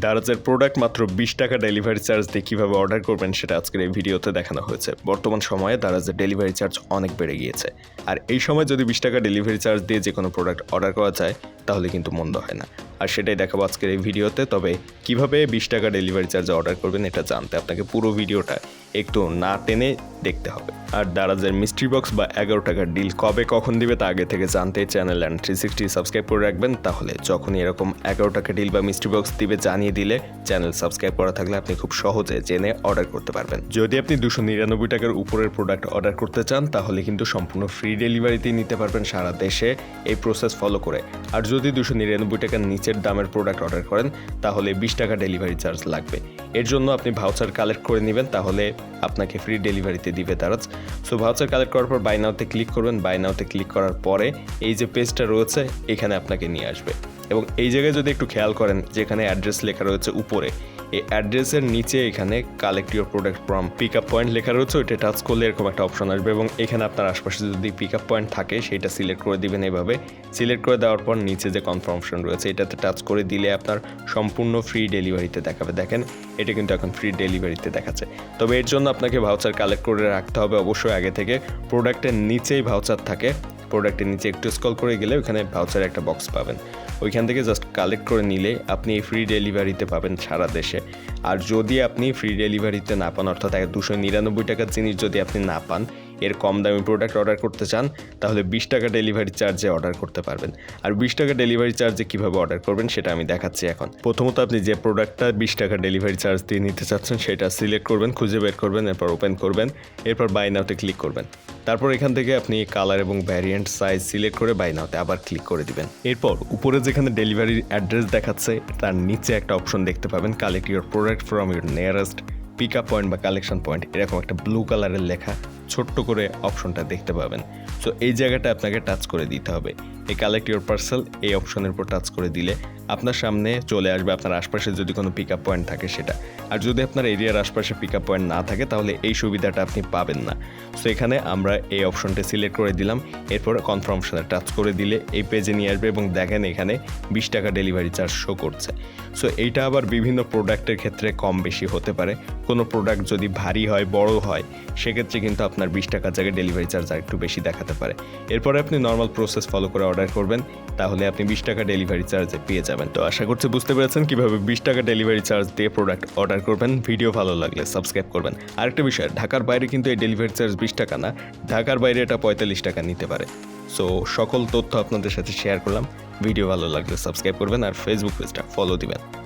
দারাজের product মাত্র বিশ টাকা ডেলিভারি চার্জ দিয়ে কীভাবে অর্ডার করবেন সেটা আজকের এই ভিডিওতে দেখানো হয়েছে। বর্তমান সময়ে দারাজের ডেলিভারি চার্জ অনেক বেড়ে গিয়েছে। আর এই সময় যদি বিশ টাকা ডেলিভারি চার্জ দিয়ে যে কোনো প্রোডাক্ট অর্ডার করা যায়, তাহলে কিন্তু মন্দ হয় না। আর সেটাই দেখাবো আজকের এই ভিডিওতে, তবে কীভাবে বিশ টাকা ডেলিভারি চার্জ অর্ডার করবেন এটা জানতে আপনাকে পুরো ভিডিওটা একটু না টেনে দেখতে হবে। আর দারাজের মিস্ট্রি বক্স বা এগারো টাকার ডিল কবে কখন দিবে তা আগে থেকে জানতে channel and three sixty subscribe করে রাখবেন। তাহলে যখনই এরকম এগারো টাকা ডিল বা মিস্ট্রি বক্স দিবে জানিয়ে দিলে চ্যানেল সাবস্ক্রাইব করা থাকলে আপনি খুব সহজে জেনে অর্ডার করতে পারবেন। যদি আপনি দুশো নিরানব্বই টাকার উপরের প্রোডাক্ট অর্ডার করতে চান, তাহলে কিন্তু সম্পূর্ণ ফ্রি ডেলিভারিতে নিতে পারবেন সারা দেশে এই প্রসেস ফলো করে। আর যদি দুশো নিরানব্বই টাকার নিচের দামের প্রোডাক্ট অর্ডার করেন, তাহলে বিশ টাকা ডেলিভারি চার্জ লাগবে। এর জন্য আপনি ভাউচার কালেক্ট করে নেবেন, তাহলে আপনাকে ফ্রি ডেলিভারিতে দিবে তারা সো ভাউচার কালেক্ট করার পর বাই নাওতে ক্লিক করবেন। বাইনাওতে ক্লিক করার পরে এই যে পেজটা রয়েছে, এখানে আপনাকে নিয়ে আসবে। এবং এই জায়গায় যদি একটু খেয়াল করেন, যেখানে অ্যাড্রেস লেখা রয়েছে উপরে, এই অ্যাড্রেসের নিচে এখানে collect your product from pick up point লেখা রয়েছে, ওইটা টাচ করলে এরকম একটা অপশন আসবে এবং এখানে আপনার আশপাশে যদি পিক আপ পয়েন্ট থাকে, সেটা সিলেক্ট করে দিবেন এভাবে। সিলেক্ট করে দেওয়ার পর নিচে যে কনফার্মেশন রয়েছে, এটাতে টাচ করে দিলে আপনার সম্পূর্ণ ফ্রি ডেলিভারিতে দেখাবে। দেখেন, এটা কিন্তু এখন ফ্রি ডেলিভারিতে দেখাচ্ছে। তবে এর জন্য আপনাকে ভাউচার কালেক্ট করে রাখতে হবে অবশ্যই আগে থেকে। প্রোডাক্টের নিচেই ভাউচার থাকে। প্রোডাক্টের নিচে একটু স্কল করে গেলে ওখানে ভাউচার একটা বক্স পাবেন। ওইখান থেকে জাস্ট কালেক্ট করে নিলে আপনি এই ফ্রি ডেলিভারিতে পাবেন সারা দেশে। আর যদি আপনি ফ্রি ডেলিভারিতে না পান, অর্থাৎ দুশো নিরানব্বই টাকার জিনিস যদি আপনি না পান এর কম দামি প্রোডাক্ট অর্ডার করতে চান, তাহলে বিশ টাকা ডেলিভারি চার্জে অর্ডার করতে পারবেন। আর বিশ টাকা ডেলিভারি চার্জে কীভাবে অর্ডার করবেন সেটা আমি দেখাচ্ছি এখন। প্রথমত আপনি যে প্রোডাক্টটা বিশ টাকা ডেলিভারি চার্জ দিয়ে নিতে চাচ্ছেন, সেটা সিলেক্ট করবেন, খুঁজে বের করবেন, এরপর ওপেন করবেন, এরপর বাই নাওতে ক্লিক করবেন। তারপর এখান থেকে আপনি কালার এবং ভ্যারিয়েন্ট সাইজ সিলেক্ট করে বাই নাওতে আবার ক্লিক করে দিবেন। এরপর উপরে যেখানে ডেলিভারির অ্যাড্রেস দেখাচ্ছে, তার নিচে একটা অপশন দেখতে পাবেন collect your product from your nearest pick up point বা কালেকশন পয়েন্ট এরকম একটা ব্লু কালারের লেখা। ছোট্ট করে অপশনটা দেখতে পাবেন। সো এই জায়গাটা আপনাকে টাচ করে দিতে হবে। এই কালেক্ট ইউর পার্সেল এই অপশনের উপর টাচ করে দিলে আপনার সামনে চলে আসবে, আপনার আশপাশে যদি কোনো পিক আপ পয়েন্ট থাকে সেটা। আর যদি আপনার এরিয়ার আশপাশে পিক পয়েন্ট না থাকে, তাহলে এই সুবিধাটা আপনি পাবেন না। সো এখানে আমরা এই অপশনটা সিলেক্ট করে দিলাম। এরপর কনফার্মেশনে টাচ করে দিলে এই পেজে নিয়ে আসবে এবং দেখেন এখানে বিশ টাকা ডেলিভারি চার্জ শো করছে। সো এইটা আবার বিভিন্ন প্রোডাক্টের ক্ষেত্রে কম বেশি হতে পারে। কোনো প্রোডাক্ট যদি ভারী হয়, বড় হয়, সেক্ষেত্রে কিন্তু আপনার বিশ টাকার জায়গায় ডেলিভারি চার্জ একটু বেশি দেখাতে পারে। এরপরে আপনি নর্মাল প্রসেস ফলো করে অর্ডার করবেন, তাহলে আপনি বিশ টাকা ডেলিভারি চার্জে পেয়ে যাবেন। তো আশা করছি বুঝতে পেরেছেন কীভাবে বিশ টাকা ডেলিভারি চার্জ দিয়ে প্রোডাক্ট অর্ডার করবেন। ভিডিও ভালো লাগলে সাবস্ক্রাইব করবেন। আরেকটা বিষয়, ঢাকার বাইরে কিন্তু এই ডেলিভারি চার্জ বিশ টাকা না, ঢাকার বাইরে এটা পঁয়তাল্লিশ টাকা নিতে পারে। সো সকল তথ্য আপনাদের সাথে শেয়ার করলাম। ভিডিও ভালো লাগলে সাবস্ক্রাইব করবেন আর ফেসবুক পেজটা ফলো দিবেন।